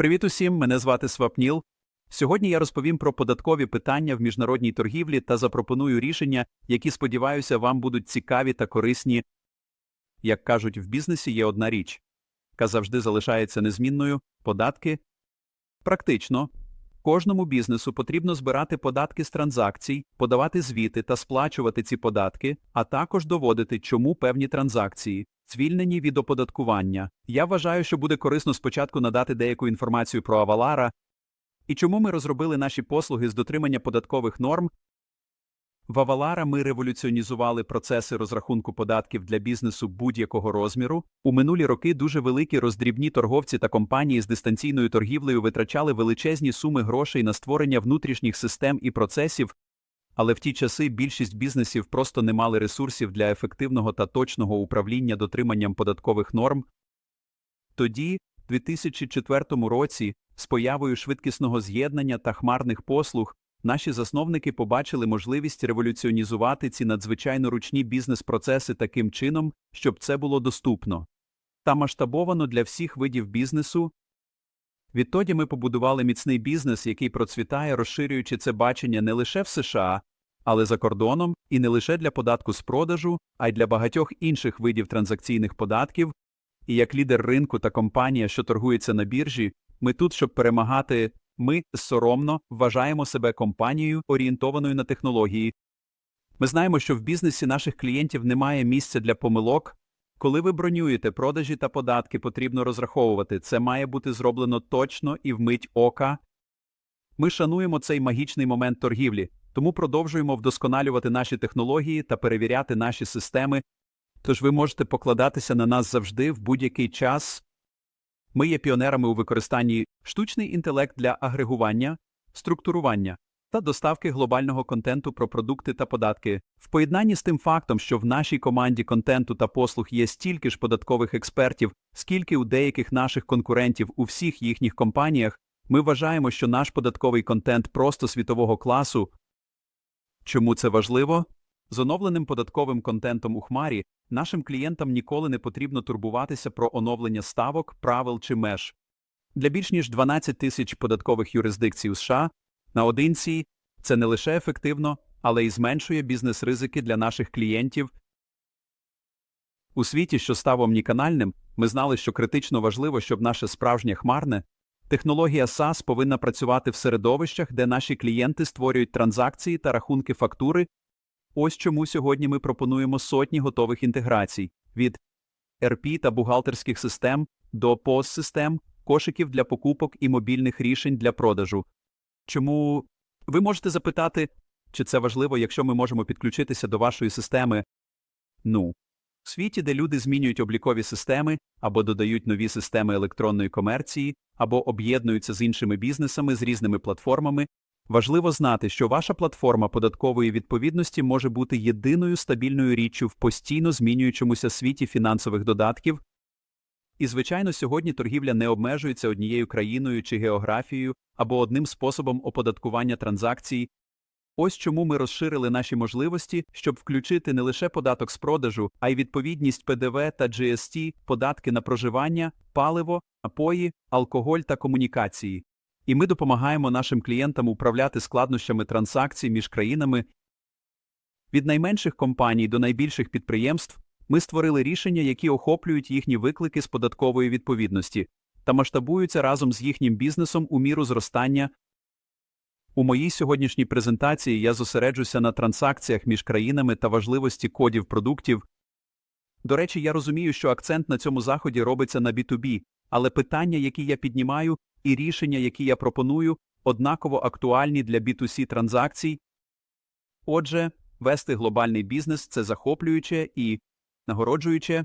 Привіт усім, мене звати Свапніл. Сьогодні я розповім про податкові питання в міжнародній торгівлі та запропоную рішення, які, сподіваюся, вам будуть цікаві та корисні. Як кажуть, в бізнесі є одна річ, яка завжди залишається незмінною податки. Практично, кожному бізнесу потрібно збирати податки з транзакцій, подавати звіти та сплачувати ці податки, а також доводити, чому певні транзакції звільнені від оподаткування. Я вважаю, що буде корисно спочатку надати деяку інформацію про Авалара і чому ми розробили наші послуги з дотримання податкових норм. В Авалара ми революціонізували процеси розрахунку податків для бізнесу будь-якого розміру. У минулі роки дуже великі роздрібні торговці та компанії з дистанційною торгівлею витрачали величезні суми грошей на створення внутрішніх систем і процесів, але в ті часи більшість бізнесів просто не мали ресурсів для ефективного та точного управління дотриманням податкових норм. Тоді, в 2004 році, з появою швидкісного з'єднання та хмарних послуг, наші засновники побачили можливість революціонізувати ці надзвичайно ручні бізнес-процеси таким чином, щоб це було доступно та масштабовано для всіх видів бізнесу. Відтоді ми побудували міцний бізнес, який процвітає, розширюючи це бачення не лише в США, але за кордоном, і не лише для податку з продажу, а й для багатьох інших видів транзакційних податків. І як лідер ринку та компанія, що торгується на біржі, ми тут, щоб перемагати, ми соромно вважаємо себе компанією, орієнтованою на технології. Ми знаємо, що в бізнесі наших клієнтів немає місця для помилок. Коли ви бронюєте продажі та податки, потрібно розраховувати, це має бути зроблено точно і вмить ока. Ми шануємо цей магічний момент торгівлі, тому продовжуємо вдосконалювати наші технології та перевіряти наші системи. Тож ви можете покладатися на нас завжди в будь-який час. Ми є піонерами у використанні штучний інтелект для агрегування, структурування та доставки глобального контенту про продукти та податки. В поєднанні з тим фактом, що в нашій команді контенту та послуг є стільки ж податкових експертів, скільки у деяких наших конкурентів у всіх їхніх компаніях, ми вважаємо, що наш податковий контент просто світового класу. Чому це важливо? З оновленим податковим контентом у Хмарі нашим клієнтам ніколи не потрібно турбуватися про оновлення ставок, правил чи меж. Для більш ніж 12 тисяч податкових юрисдикцій у США наодинці це не лише ефективно, але й зменшує бізнес-ризики для наших клієнтів. У світі, що став омніканальним, ми знали, що критично важливо, щоб наше справжнє хмарне технологія SaaS повинна працювати в середовищах, де наші клієнти створюють транзакції та рахунки фактури. Ось чому сьогодні ми пропонуємо сотні готових інтеграцій від RP та бухгалтерських систем до POS-систем, кошиків для покупок і мобільних рішень для продажу. Чому ви можете запитати, чи це важливо, якщо ми можемо підключитися до вашої системи? Ну, в світі, де люди змінюють облікові системи або додають нові системи електронної комерції, або об'єднуються з іншими бізнесами з різними платформами, важливо знати, що ваша платформа податкової відповідності може бути єдиною стабільною річчю в постійно змінюючомуся світі фінансових додатків. І, звичайно, сьогодні торгівля не обмежується однією країною чи географією або одним способом оподаткування транзакцій. Ось чому ми розширили наші можливості, щоб включити не лише податок з продажу, а й відповідність ПДВ та GST, податки на проживання, паливо, напої, алкоголь та комунікації. І ми допомагаємо нашим клієнтам управляти складнощами транзакцій між країнами. Від найменших компаній до найбільших підприємств ми створили рішення, які охоплюють їхні виклики з податкової відповідності та масштабуються разом з їхнім бізнесом у міру зростання. У моїй сьогоднішній презентації я зосереджуся на транзакціях між країнами та важливості кодів продуктів. До речі, я розумію, що акцент на цьому заході робиться на B2B, але питання, які я піднімаю, і рішення, які я пропоную, однаково актуальні для B2C транзакцій. Отже, вести глобальний бізнес це захоплююче і нагороджуюче,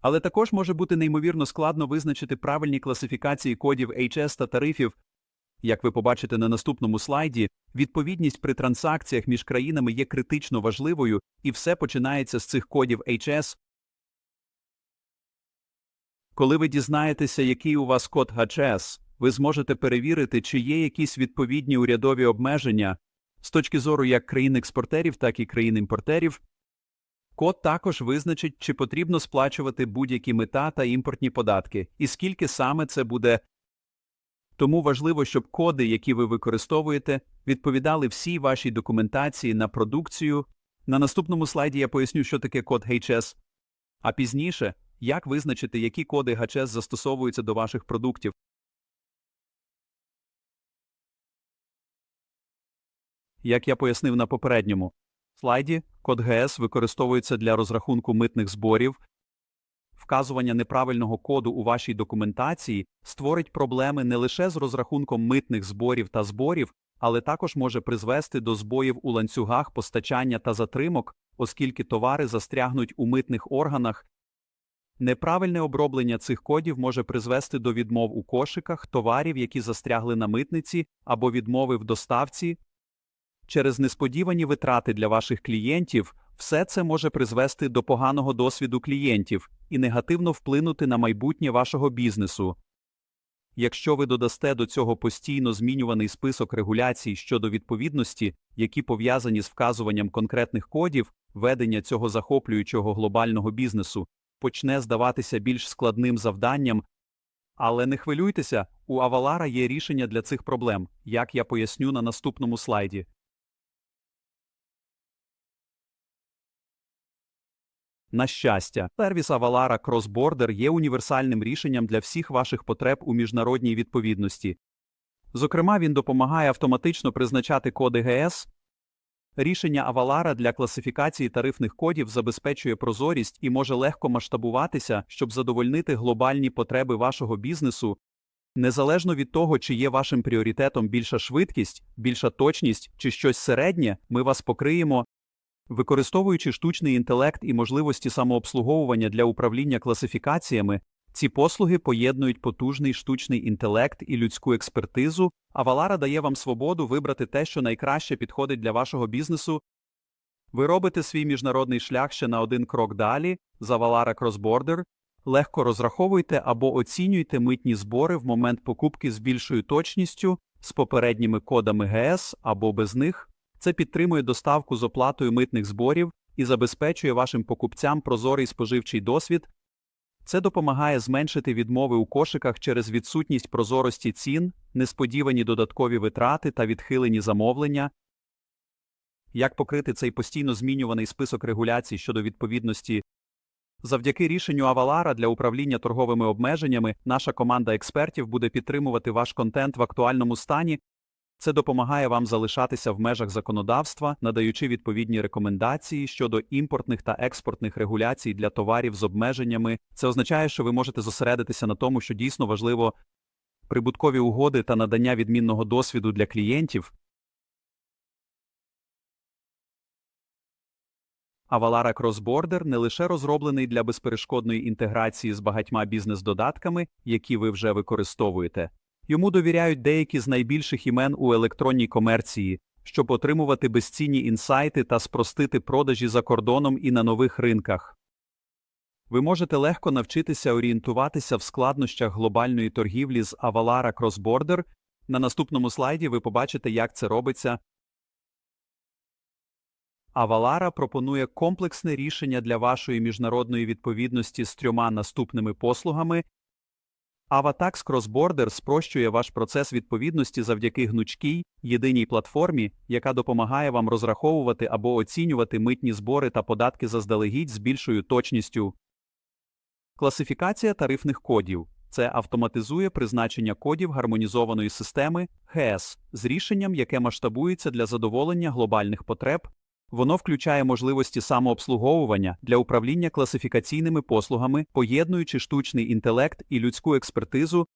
але також може бути неймовірно складно визначити правильні класифікації кодів HS та тарифів. Як ви побачите на наступному слайді, відповідність при транзакціях між країнами є критично важливою, і все починається з цих кодів HS. Коли ви дізнаєтеся, який у вас код HS, ви зможете перевірити, чи є якісь відповідні урядові обмеження з точки зору як країн-експортерів, так і країн-імпортерів. Код також визначить, чи потрібно сплачувати будь-які мита та імпортні податки, і скільки саме це буде Тому важливо, щоб коди, які ви використовуєте, відповідали всій вашій документації на продукцію. На наступному слайді я поясню, що таке код HS, а пізніше, як визначити, які коди HS застосовуються до ваших продуктів. Як я пояснив на попередньому слайді, код ГС використовується для розрахунку митних зборів. Вказування неправильного коду у вашій документації створить проблеми не лише з розрахунком митних зборів та зборів, але також може призвести до збоїв у ланцюгах постачання та затримок, оскільки товари застрягнуть у митних органах. Неправильне оброблення цих кодів може призвести до відмов у кошиках товарів, які застрягли на митниці, або відмови в доставці. Через несподівані витрати для ваших клієнтів все це може призвести до поганого досвіду клієнтів і негативно вплинути на майбутнє вашого бізнесу. Якщо ви додасте до цього постійно змінюваний список регуляцій щодо відповідності, які пов'язані з вказуванням конкретних кодів, ведення цього захоплюючого глобального бізнесу почне здаватися більш складним завданням. Але не хвилюйтеся, у Авалара є рішення для цих проблем, як я поясню на наступному слайді. На щастя, сервіс Avalara Cross Border є універсальним рішенням для всіх ваших потреб у міжнародній відповідності. Зокрема, він допомагає автоматично призначати коди ГС. Рішення Avalara для класифікації тарифних кодів забезпечує прозорість і може легко масштабуватися, щоб задовольнити глобальні потреби вашого бізнесу. Незалежно від того, чи є вашим пріоритетом більша швидкість, більша точність чи щось середнє, ми вас покриємо. Використовуючи штучний інтелект і можливості самообслуговування для управління класифікаціями, ці послуги поєднують потужний штучний інтелект і людську експертизу, а Валара дає вам свободу вибрати те, що найкраще підходить для вашого бізнесу. Ви робите свій міжнародний шлях ще на один крок далі за Cross Border, легко розраховуйте або оцінюйте митні збори в момент покупки з більшою точністю, з попередніми кодами ГС або без них. Це підтримує доставку з оплатою митних зборів і забезпечує вашим покупцям прозорий споживчий досвід. Це допомагає зменшити відмови у кошиках через відсутність прозорості цін, несподівані додаткові витрати та відхилені замовлення. Як покрити цей постійно змінюваний список регуляцій щодо відповідності? Завдяки рішенню Авалара для управління торговими обмеженнями наша команда експертів буде підтримувати ваш контент в актуальному стані. Це допомагає вам залишатися в межах законодавства, надаючи відповідні рекомендації щодо імпортних та експортних регуляцій для товарів з обмеженнями. Це означає, що ви можете зосередитися на тому, що дійсно важливо прибуткові угоди та надання відмінного досвіду для клієнтів. Avalara Cross Border не лише розроблений для безперешкодної інтеграції з багатьма бізнес-додатками, які ви вже використовуєте. Йому довіряють деякі з найбільших імен у електронній комерції, щоб отримувати безцінні інсайти та спростити продажі за кордоном і на нових ринках. Ви можете легко навчитися орієнтуватися в складнощах глобальної торгівлі з Avalara Cross Border. На наступному слайді ви побачите, як це робиться. Avalara пропонує комплексне рішення для вашої міжнародної відповідності з трьома наступними послугами, Avatax Cross-Border спрощує ваш процес відповідності завдяки гнучкій, єдиній платформі, яка допомагає вам розраховувати або оцінювати митні збори та податки заздалегідь з більшою точністю. Класифікація тарифних кодів це автоматизує призначення кодів гармонізованої системи ГЕС з рішенням, яке масштабується для задоволення глобальних потреб. Воно включає можливості самообслуговування для управління класифікаційними послугами, поєднуючи штучний інтелект і людську експертизу,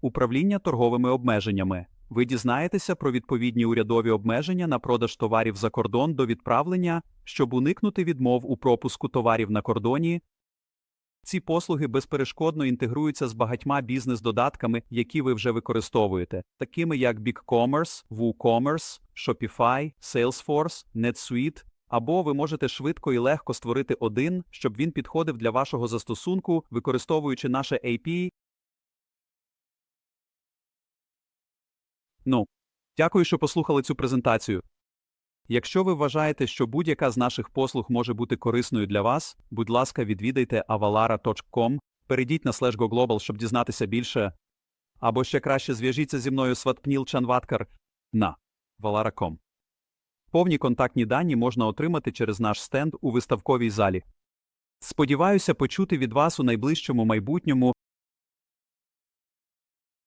управління торговими обмеженнями. Ви дізнаєтеся про відповідні урядові обмеження на продаж товарів за кордон до відправлення, щоб уникнути відмов у пропуску товарів на кордоні. Ці послуги безперешкодно інтегруються з багатьма бізнес-додатками, які ви вже використовуєте, такими як BigCommerce, WooCommerce, Shopify, Salesforce, NetSuite, або ви можете швидко і легко створити один, щоб він підходив для вашого застосунку, використовуючи наше API. Ну, дякую, що послухали цю презентацію. Якщо ви вважаєте, що будь-яка з наших послуг може бути корисною для вас, будь ласка, відвідайте avalara.com, перейдіть на slash щоб дізнатися більше. Або ще краще зв'яжіться зі мною Сватпніл Чанваткар на Валараком. Повні контактні дані можна отримати через наш стенд у виставковій залі. Сподіваюся почути від вас у найближчому майбутньому